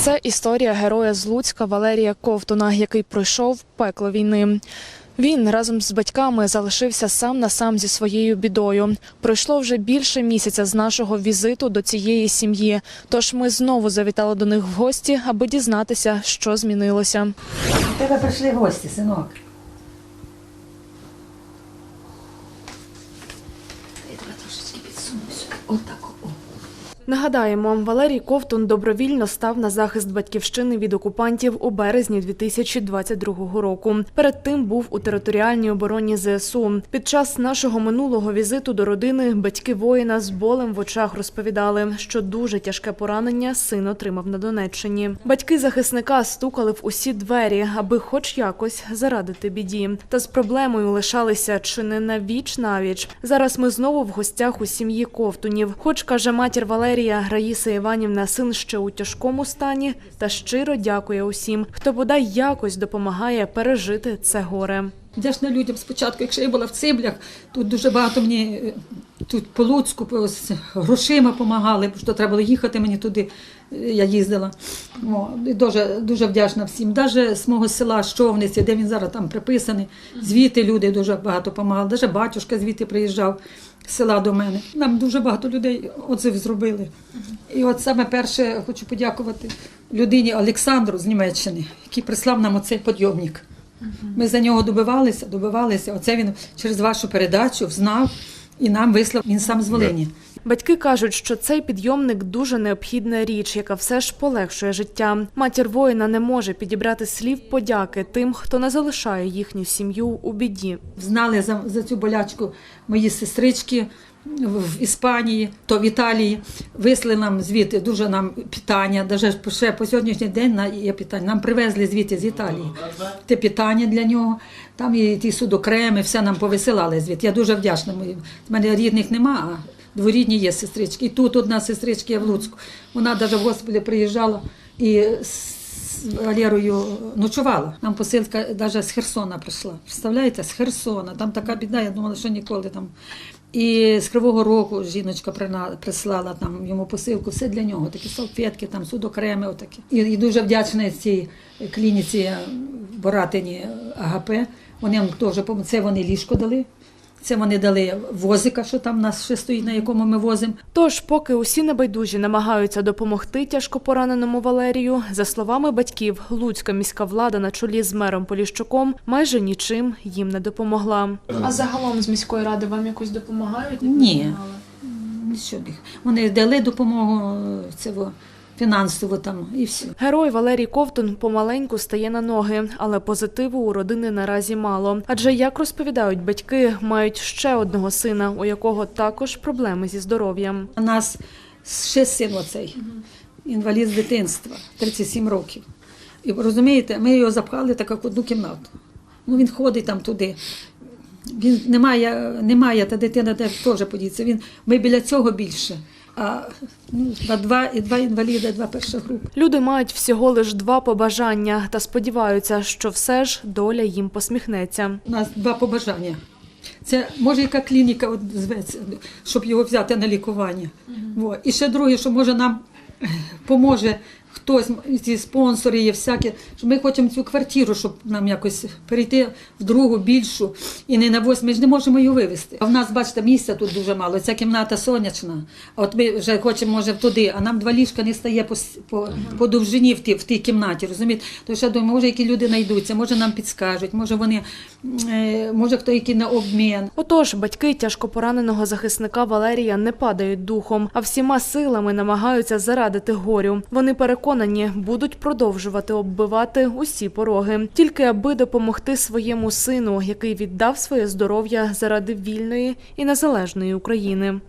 Це історія героя з Луцька Валерія Ковтуна, який пройшов пекло війни. Він разом з батьками залишився сам на сам зі своєю бідою. Пройшло вже більше місяця з нашого візиту до цієї сім'ї. Тож ми знову завітали до них в гості, аби дізнатися, що змінилося. У тебе прийшли гості, синок. Я тебе трошечки підсуну сюди. Отак. Нагадаємо, Валерій Ковтун добровільно став на захист батьківщини від окупантів у березні 2022 року. Перед тим був у територіальній обороні ЗСУ. Під час нашого минулого візиту до родини батьки воїна з болем в очах розповідали, що дуже тяжке поранення син отримав на Донеччині. Батьки захисника стукали в усі двері, аби хоч якось зарадити біді. Та з проблемою лишалися чи не на віч навіч. Зараз ми знову в гостях у сім'ї Ковтунів. Хоч каже матір Валерія Раїса Іванівна, син ще у тяжкому стані, та щиро дякує усім, хто бодай якось допомагає пережити це горе. Вдячна людям спочатку, якщо я була в Циблях, тут дуже багато мені е, тут по Луцьку з грошима допомагали, бо що треба було їхати мені туди. е, Я їздила. О, дуже, дуже вдячна всім. Навіть з мого села Щовниці, де він зараз там приписаний, звідти люди дуже багато допомагали. Навіть батюшка звідти приїжджав з села до мене. Нам дуже багато людей отзив зробили. І от саме перше хочу подякувати людині Олександру з Німеччини, який прислав нам оцей підйомник. Ми за нього добивалися, добивалися. Оце він через вашу передачу знав і нам вислав. Він сам з Волині. Батьки кажуть, що цей підйомник дуже необхідна річ, яка все ж полегшує життя. Матір воїна не може підібрати слів подяки тим, хто не залишає їхню сім'ю у біді. Знали за, за цю болячку мої сестрички в, Іспанії, то в Італії. Вислали нам звідти дуже нам питання. Даже ще по сьогоднішній день на- є питання. Нам привезли звідти з Італії. Те питання для нього. Там і ті судокреми, все нам повисилали звідти. Я дуже вдячна. У мене рідних нема, а дворідні є сестрички. І тут одна сестричка є в Луцьку. Вона навіть в госпіталі приїжджала і з Валерою ночувала. Нам посилка навіть з Херсона прийшла. Представляєте, з Херсона. Там така біда, я думала, що ніколи там. І з Кривого Рогу жіночка прислала там йому посилку, все для нього, такі салфетки, там судокреми, отакі. І, і дуже вдячна цій клініці Боратині АГП. Вони нам теж це вони ліжко дали. Це вони дали возика, що там у нас ще стоїть, на якому ми возимо. Тож, поки усі небайдужі намагаються допомогти тяжко пораненому Валерію, за словами батьків, Луцька міська влада на чолі з мером Поліщуком майже нічим їм не допомогла. А загалом з міської ради вам якось допомагають? Ні. Нічого. Вони дали допомогу це, во, фінансово там і все. Герой Валерій Ковтун помаленьку стає на ноги, але позитиву у родини наразі мало. Адже, як розповідають батьки, мають ще одного сина, у якого також проблеми зі здоров'ям. У нас ще син оцей, інвалід з дитинства, 37 років. І розумієте, ми його запхали так як в одну кімнату. Ну він ходить там туди. Він немає, немає та дитина де теж подіться. Він ми біля цього більше. А ну, два, два, і два інваліда, два перша група. Люди мають всього лиш два побажання та сподіваються, що все ж доля їм посміхнеться. У нас два побажання. Це може яка клініка от зветься, щоб його взяти на лікування. Во. І ще друге, що може нам поможе хтось, ці спонсори є всякі, що ми хочемо цю квартиру, щоб нам якось перейти в другу, більшу, і не на восьму. Ми ж не можемо її вивезти. А в нас, бачите, місця тут дуже мало. Ця кімната сонячна. А от ми вже хочемо, може, туди, а нам два ліжка не стає по, по, по довжині в тій, в тій кімнаті, розумієте? То я думаю, може, які люди знайдуться, може нам підскажуть, може вони, е, може хто який на обмін. Отож, батьки тяжко пораненого захисника Валерія не падають духом, а всіма силами намагаються зарадити горю. Вони переконані, будуть продовжувати оббивати усі пороги, тільки аби допомогти своєму сину, який віддав своє здоров'я заради вільної і незалежної України.